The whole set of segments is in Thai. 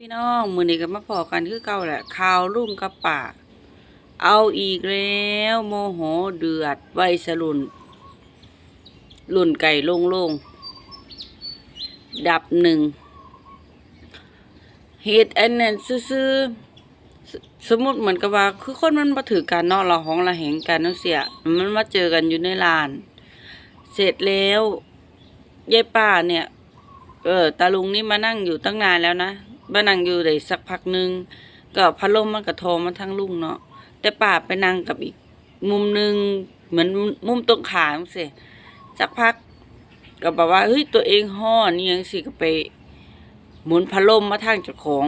พี่น้องมือนี้ก็มาพอกันคือเก่าแหละข่าวลุ่งกับป่าเอาอีกแล้วโมโหเดือดไวสรุนรุ่นไก่โล่งลงดับหนึ่งเหตุอันนั้นซื่อสมมติเหมือนกับว่า คือคนมันมาถือกันนาะเราห้องเราแหงกันเนาะเสีย มันมาเจอกันอยู่ในลาน เสร็จแล้วยายป้าเนี่ย เออตาลุงนี่มานั่งอยู่ตั้งนานแล้วนะ มานั่งอยู่ได้สักพักหนึ่งก็พัดลมมันกระโทรมาทั้งลุงเนาะแต่ป้าไปนั่งกับอีกมุมหนึ่งเหมือนมุมตรงขามสิสักพักก็บอกว่าเฮ้ยตัวเองห่อนี่ยังสิก็ไป หมุนพัดลมมาทางเจ้าของ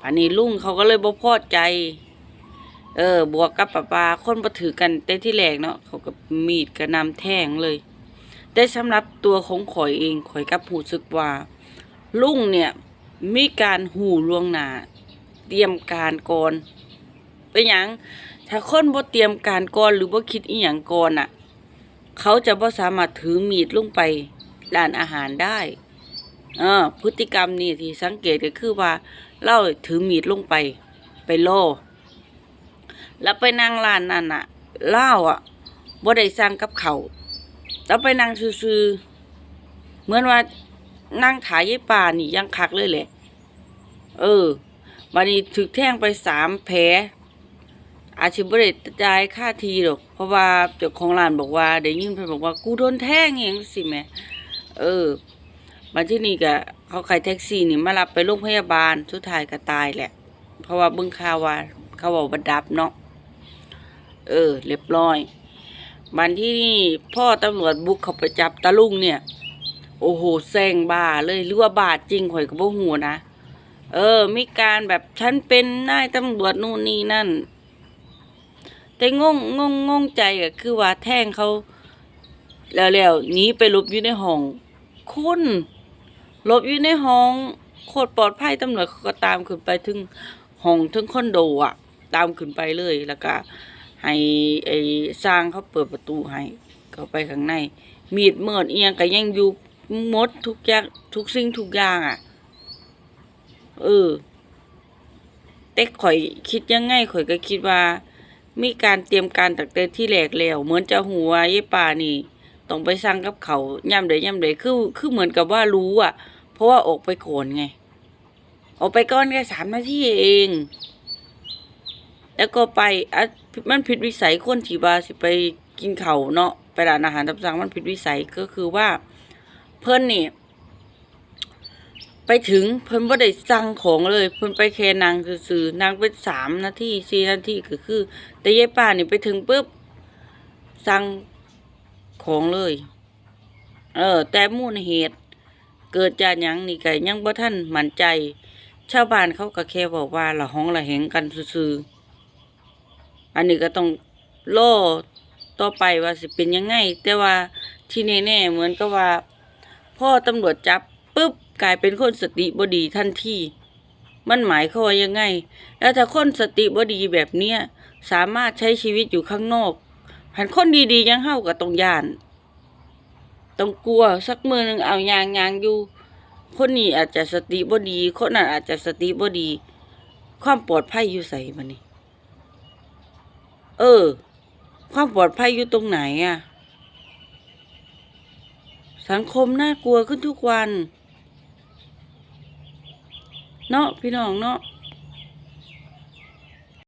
ป่านนี้ลุงเขาก็เลยบ่พอใจ เออ บวกกับป้าปาคนมาถือกันแต่ที่แรกเนาะเขาก็มีดกระนำแทงเลย แต่สำหรับตัวของข่อยเองข่อยกับผู้สึกว่าลุงเนี่ย มีการหูล่วงหน้าเตรียมการก่อนเป็นหยังถ้าคนบ่เตรียมการก่อนหรือบ่คิดอีหยังก่อนอะ เขาจะบ่สามารถถือมีดลงไปร้านอาหารได้เออพฤติกรรมนี่ที่สังเกตก็คือว่าเล่าถือมีดลงไป ไปโลแล้วไปนั่งร้านนั่นอะเล่าอะบ่ได้สั่งกับเขาแล้วไปนั่งซื่อๆเหมือนว่า นั่งถ่ายยายป่านี่ยังคักเลยแหละ เออวันนี้ถึกแท่งไปสามแผลอาชีพบริจ่ายค่าทีหรอก เพราะว่าเจ้าของร้านบอกว่าได้ยินเพิ่นบอกว่ากูโดนแท่งอย่างสิแม่เออมาที่นี่ก็เขาขายแท็กซี่นี่มารับไปโรงพยาบาลสุดท้ายก็ตายแหละ เพราะว่าเบิ่งข่าวว่า เขาบอกบัดับเนาะเออ เรียบร้อยวันที่นี่พ่อตำรวจบุกเข้าไปจับตาลุงเนี่ย โอ้โหแซงบาเลยหรือว่าบาดจริงข่อยก็บ่ฮู้นะเออ มีการแบบฉันเป็นนายตำรวจนู่นนี่นั่น แต่งงงงงงใจอะคือว่าแท่งเขา แล้วแล้วนีไปลบอยู่ในห้องคุณลบอยู่ในห้องโคตรปลอดภัยตำรวจเขาก็ตามขึ้นไปถึงห้องถึงคอนโดอะตามขึ้นไปเลยแล้วก็ให้ไอ้สร้างเขาเปิดประตูให้ เข้าไปข้างใน มีดเมิดเอียงก็ยังอยู่ หมดทุกอย่างทุกสิ่งทุกอย่างอะ เออ แต่ข่อยคิดยังไงข่อยก็คิดว่า มีการเตรียมการตั้งแต่ที่แรกแล้วเหมือนจะหัวไอ้ป่านี่ต้องไปสั่งกับเขาย่ำใดยย่ำใดคือคือเหมือนกับว่ารู้อะ เพราะว่าออกไปก่อนไง ออกไปก่อนแค่สามนาทีเอง แล้วก็ไปอะมันผิดวิสัยคนที่ว่าสิไปกินเขาเนาะไปร้านอาหารตามสั่งมันผิดวิสัยก็คือว่า เพิ่นนี่ ไปถึงเพิ่นบ่ได้สั่งของเลย เพิ่นไปแค่นางซื่อนางไปสามนาทีสี่นาทีก็คือ แต่ยายป้านี่ไปถึงปุ๊บสั่งของเลย เออ แต่มูลเหตุ เกิดจากหยังนี่ก็ยังบ่ทันหมั่นใจ ชาวบ้านเขาก็แค่บอกว่าละห้องละแหงกันซื่ออันนี้ก็ต้องรอต่อไปว่าสิเป็นยังไง แต่ว่าที่แน่ๆเหมือนกับว่า พ่อตำรวจจับปุ๊บกลายเป็นคนสติบดีทันทีมันหมายเขาว่ายังไง แล้วถ้าคนสติบดีแบบเนี้ยสามารถใช้ชีวิตอยู่ข้างนอกหันคนดีๆยังเฮากับตรงยานต้องกลัวสักมือหนึ่งเอายางยางอยู่ คนนี้อาจจะสติบดี คนนั้นอาจจะสติบดี ความปลอดภัยอยู่ใส่บันนี้เออ ความปลอดภัยอยู่ตรงไหนอะ สังคมน่ากลัวขึ้นทุกวัน เนาะพี่น้องเนาะ